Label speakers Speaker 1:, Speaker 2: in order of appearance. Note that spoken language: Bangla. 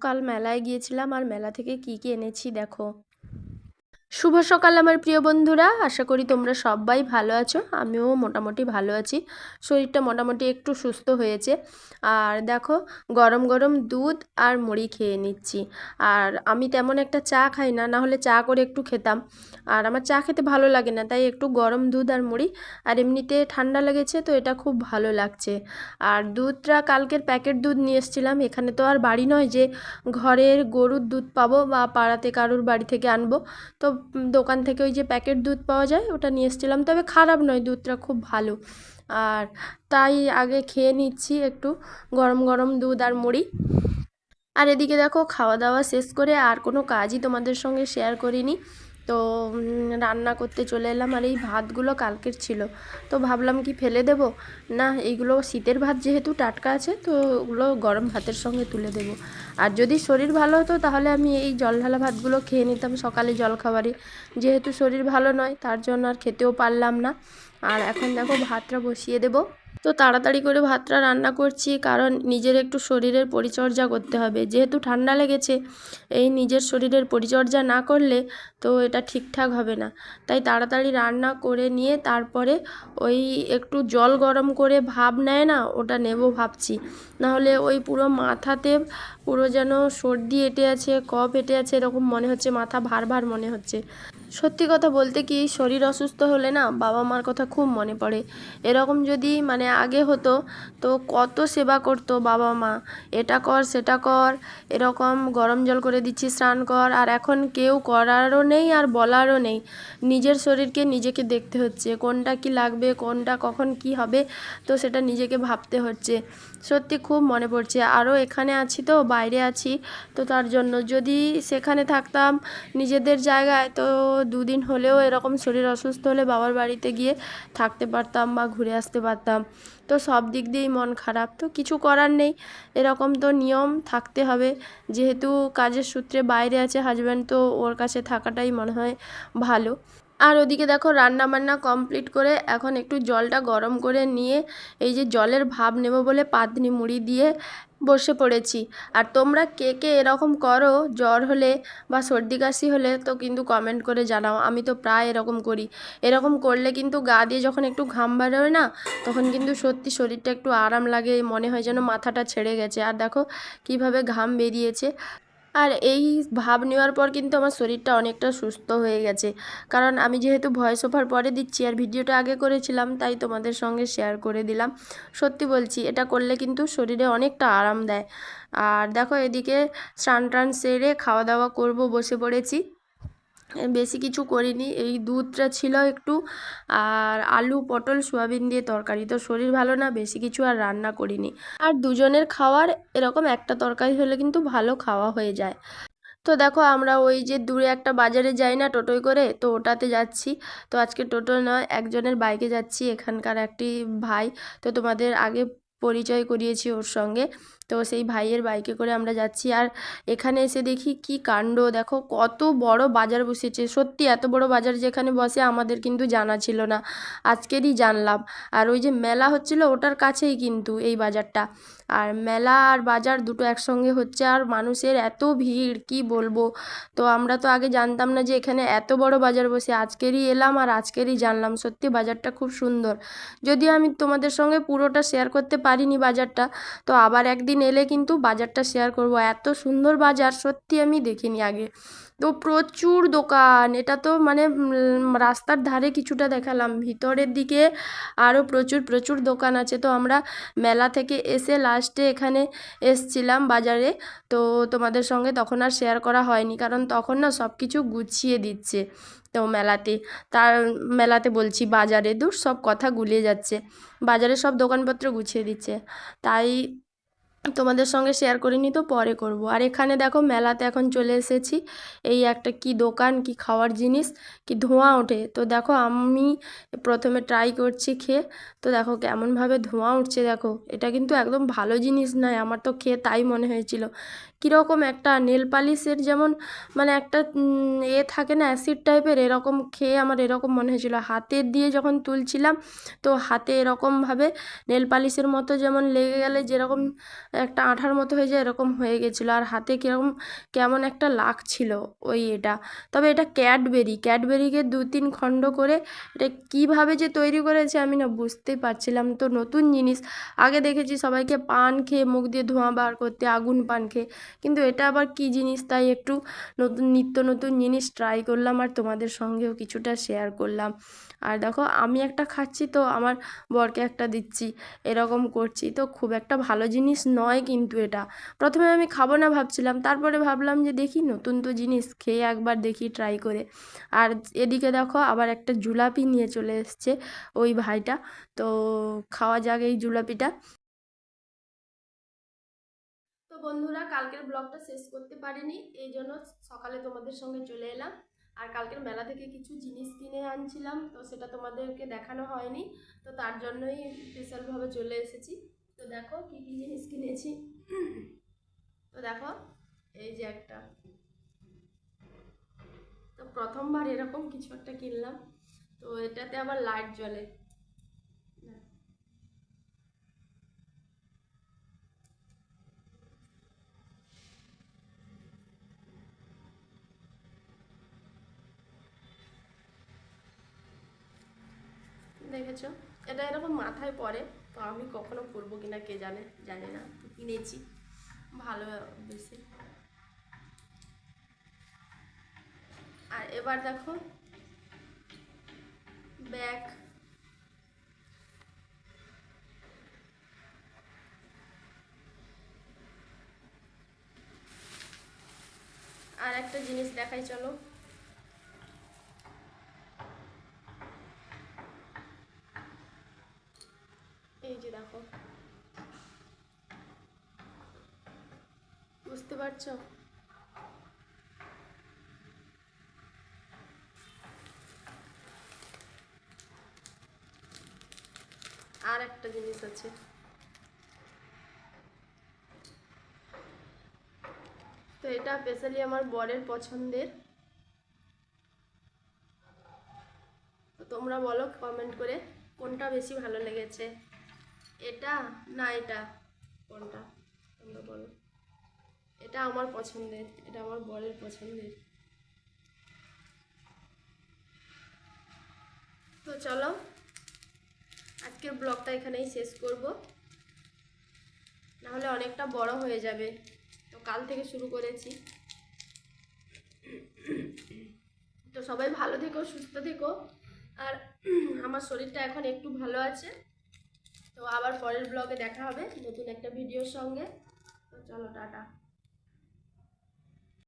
Speaker 1: কাল মেলায় গিয়েছিলাম আর মেলা থেকে কী কী এনেছি দেখো। শুভ সকাল আমার প্রিয় বন্ধুরা। আশা করি তোমরা সবাই ভালো আছো। আমিও মোটামুটি ভালো আছি। শরীরটা মোটামুটি একটু সুস্থ হয়েছে। আর দেখো, গরম গরম দুধ আর মুড়ি খেয়ে নিচ্ছি। আর আমি তেমন একটা চা খাই না না হলে চা করে একটু খেতাম। আর আমার চা খেতে ভালো লাগে না, তাই একটু গরম দুধ আর মুড়ি। আর এমনিতে ঠান্ডা লেগেছে, তো এটা খুব ভালো লাগছে। আর দুধটা কালকের প্যাকেট দুধ নিয়ে এসেছিলাম। এখানে তো আর বাড়ি নয় যে, ঘরের গরুর দুধ পাবো বা পাড়াতে কারুর বাড়ি থেকে আনব। তো দোকান থেকে ওই যে প্যাকেট দুধ পাওয়া যায়, ওটা নিয়ে এসেছিলাম। তবে খারাপ নয়, দুধটা খুব ভালো। আর তাই আগে খেয়ে নিচ্ছি একটু গরম গরম দুধ আর মুড়ি। আর এদিকে দেখো, খাওয়া দাওয়া শেষ করে আর কোনো কাজই তোমাদের সঙ্গে শেয়ার করিনি। তো রান্না করতে চলে এলাম আর এই ভাতগুলো কালকের ছিল। তো ভাবলাম কি ফেলে দেব? না, এইগুলো শীতের ভাত যেহেতু টাটকা আছে, তো ওগুলো গরম ভাতের সঙ্গে তুলে দেব। আর যদি শরীর ভালো হতো তাহলে আমি এই জল ঢালা ভাতগুলো খেয়ে নিতাম সকালে জলখাবারে। যেহেতু শরীর ভালো নয়, তার জন্য আর খেতেও পারলাম না। আর এখন দেখো ভাতটা বসিয়ে দেবো। তো তাড়াতাড়ি করে ভাতটা রান্না করছি, কারণ নিজের একটু শরীরের পরিচর্যা করতে হবে। যেহেতু ঠান্ডা লেগেছে, এই নিজের শরীরের পরিচর্যা না করলে তো এটা ঠিকঠাক হবে না। তাই তাড়াতাড়ি রান্না করে নিয়ে তারপরে ওই একটু জল গরম করে ভাব নেয় না, ওটা নেব ভাবছি। নাহলে ওই পুরো মাথাতে পুরো যেন সর্দি এঁটে আছে, কফ এঁটে আছে, এরকম মনে হচ্ছে, মাথা ভার ভার মনে হচ্ছে। সত্যি কথা বলতে কি, শরীর অসুস্থ হলে না বাবা মার কথা খুব মনে পড়ে। এরকম যদি মানে আগে হতো, তো কত সেবা করতো বাবা মা। এটা কর, সেটা কর, এরকম গরম জল করে দিচ্ছি, স্নান কর, আর এখন কেউ করারও নেই আর বলারও নেই। নিজের শরীরকে নিজেকে দেখতে হচ্ছে, কোনটা কি লাগবে, কোনটা কখন কি হবে, তো সেটা নিজেকে ভাবতে হচ্ছে। সত্যি খুব মনে পড়ছে। আরও এখানে আছি তো, বাইরে আছি। তো তার জন্য যদি সেখানে থাকতাম নিজেদের জায়গায়, তো দুদিন হলেও এরকম শরীর অসুস্থ হলে বাবার বাড়িতে গিয়ে থাকতে পারতাম বা ঘুরে আসতে পারতাম। তো সব দিক দিয়েই মন খারাপ। তো কিছু করার নেই। এরকম তো নিয়ম থাকতে হবে। যেহেতু কাজের সূত্রে বাইরে আছে হাজব্যান্ড তো ওর কাছে থাকাটাই মনে হয় ভালো। আর ওদিকে দেখো রান্না বান্না কমপ্লিট করে এখন একটু জলটা গরম করে নিয়ে এই যে জলের ভাব নেব বলে পাতনি মুড়ি দিয়ে বসে পড়েছি। আর তোমরা কে কে এরকম করো, জ্বর হলে বা সর্দি কাশি হলে তো কিন্তু কমেন্ট করে জানাও, আমি তো প্রায় এরকম করি। এরকম করলে কিন্তু গা দিয়ে যখন একটু ঘাম বেরোয় না, তখন কিন্তু সত্যি শরীরটা একটু আরাম লাগে, মনে হয় যেন মাথাটা ছেড়ে গেছে। আর দেখো কীভাবে ঘাম বেরিয়েছে। আর এই ভাব নেওয়ার পর কিন্তু আমার শরীরটা অনেকটা সুস্থ হয়ে গেছে। কারণ আমি যেহেতু ভয়েস ওভার পরে দিচ্ছি আর ভিডিওটা আগে করেছিলাম, তাই তোমাদের সঙ্গে শেয়ার করে দিলাম। সত্যি বলছি, এটা করলে কিন্তু শরীরে অনেকটা আরাম দেয়। আর দেখো এদিকে স্নান টান সেরে খাওয়া দাওয়া করব বসে পড়েছি। বেশি কিছু করিনি। এই দুধটা ছিল একটু, আর আলু, পটল, সোয়াবিন দিয়ে তরকারি। তো শরীর ভালো না, বেশি কিছু আর রান্না করিনি। আর দুজনের খাওয়ার এরকম একটা তরকারি হলে কিন্তু ভালো খাওয়া হয়ে যায়। তো দেখো, আমরা ওই যে দূরে একটা বাজারে যাই না টোটোয় করে, তো ওটাতে যাচ্ছি। তো আজকে টোটো নয়, একজনের বাইকে যাচ্ছি, এখানকার একটি ভাই। তো তোমাদের আগে পরিচয় করিয়েছি ওর সঙ্গে। তো সেই ভাইয়ের বাইকে করে আমরা যাচ্ছি। আর এখানে এসে দেখি কি কাণ্ড। দেখো কত বড় বাজার বসেছে। সত্যি এত বড় বাজার যেখানে বসে আমাদের কিন্তু জানা ছিল না। আজকেরই জানলাম। আর ওই যে মেলা হচ্ছিল ওটার কাছেই কিন্তু এই বাজারটা। আর মেলা আর বাজার দুটো একসঙ্গে হচ্ছে, আর মানুষের এত ভিড়, কি বলব? তো আমরা তো আগে জানতাম না যে এখানে এত বড় বাজার বসে, আজকেরই এলাম আর আজকেরই জানলাম। সত্যি বাজারটা খুব সুন্দর। যদিও আমি তোমাদের সঙ্গে পুরোটা শেয়ার করতে পারিনি বাজারটা, তো আবার একদিন এলে কিন্তু বাজারটা শেয়ার করব। এত সুন্দর বাজার, সত্যি আমি দেখিনি আগে। তো প্রচুর দোকান, এটা তো মানে রাস্তার ধারে কিছুটা দেখালাম। ভিতরের দিকে আরও প্রচুর প্রচুর দোকান আছে। তো আমরা মেলা থেকে এসে লাস্টে এখানে এসছিলাম বাজারে। তো তোমাদের সঙ্গে তখন আর শেয়ার করা হয়নি, কারণ তখন না সব কিছু গুছিয়ে দিচ্ছে তো মেলাতে। তার মেলাতে বলছি বাজারে, দূর সব কথা গুলিয়ে যাচ্ছে। বাজারে সব দোকানপত্র গুছিয়ে দিচ্ছে। তাই তোমাদের সঙ্গে শেয়ার করে নি তো পরে করব। আর এখানে দেখো মেলাতে এখন চলে এসেছি। এই একটা কি দোকান, কি খাওয়ার জিনিস, কি ধোঁয়া ওঠে। তো দেখো আমি প্রথমে ট্রাই করছি খেয়ে। তো দেখো কেমনভাবে ধোঁয়া উঠছে দেখো। এটা কিন্তু একদম ভালো জিনিস নয়, আমার তো খেয়ে তাই মনে হয়েছিল। কীরকম একটা নেল পালিশের যেমন মানে একটা এ থাকে না অ্যাসিড টাইপের এরকম খেয়ে আমার এরকম মনে হয়েছিল। হাতের দিয়ে যখন তুলছিলাম, তো হাতে এরকমভাবে নেল পালিশের মতো যেমন লেগে গেলে যেরকম একটা আঠার মতো হয়ে যায়, এরকম হয়ে গেছিল। আর হাতে কীরকম, কেমন একটা লাগছিল ওই এটা। তবে এটা ক্যাডবেরি। ক্যাডবেরিকে দু তিন খণ্ড করে এটা কীভাবে যে তৈরি করেছে আমি না বুঝতেই পারছিলাম। তো নতুন জিনিস। আগে দেখেছি সবাইকে পান খেয়ে মুখ দিয়ে ধোঁয়া বার করতে, আগুন পান খেয়ে। কিন্তু এটা আবার কী জিনিস? তাই একটু নতুন, নিত্য নতুন জিনিস ট্রাই করলাম আর তোমাদের সঙ্গেও কিছুটা শেয়ার করলাম। আর দেখো, আমি একটা খাচ্ছি তো আমার বরকে একটা দিচ্ছি, এরকম করছি। তো খুব একটা ভালো জিনিস নয় কিন্তু এটা। প্রথমে আমি খাব না ভাবছিলাম, তারপরে ভাবলাম যে দেখি নতুন তো জিনিস, খেয়ে একবার দেখি ট্রাই করে। আর এদিকে দেখো, আবার একটা জুলাপি নিয়ে চলে এসছে ওই ভাইটা। তো খাওয়া যাক এই জুলাপিটা। বন্ধুরা, কালকের ব্লগটা শেষ করতে পারিনি, এই জন্য সকালে তোমাদের সঙ্গে চলে এলাম। আর কালকের মেলা থেকে কিছু জিনিস কিনে আনছিলাম, তো সেটা তোমাদেরকে দেখানো হয়নি, তো তার জন্যই স্পেশালভাবে চলে এসেছি। তো দেখো কী কী জিনিস কিনেছি। তো দেখো, এই যে একটা। তো প্রথমবার এরকম কিছু একটা কিনলাম। তো এটাতে আবার লাইট জ্বলে। দেখেছ এটা এরকম মাথায় পড়ে, তো আমি কখনো পরবো কিনা কে জানে, জানি না। কিনেছি। ভালো বেশি। আর এবার দেখো, ব্যাগ। আর একটা জিনিস দেখাই, চলো এই যে দেখো পারছ আর একটা জিনিস আছে। তো এটা স্পেশালি আমার বরের পছন্দের। তোমরা বলো কমেন্ট করে কোনটা বেশি ভালো লেগেছে। এটা না এটা কোনটা? তোমরা বলো। এটা আমার পছন্দের, এটা আমার বরের পছন্দের। তো চলো, আজকের ব্লগটা এখানেই শেষ করব। নাহলে অনেকটা বড় হয়ে যাবে। তো কাল থেকে শুরু করেছি। তো সবাই ভালো থেকো, সুস্থ থেকো। আর আমার শরীরটা এখন একটু ভালো আছে। তো আবার পরের ব্লগে দেখা হবে নতুন একটা ভিডিওর সঙ্গে। তো চলো, টাটা।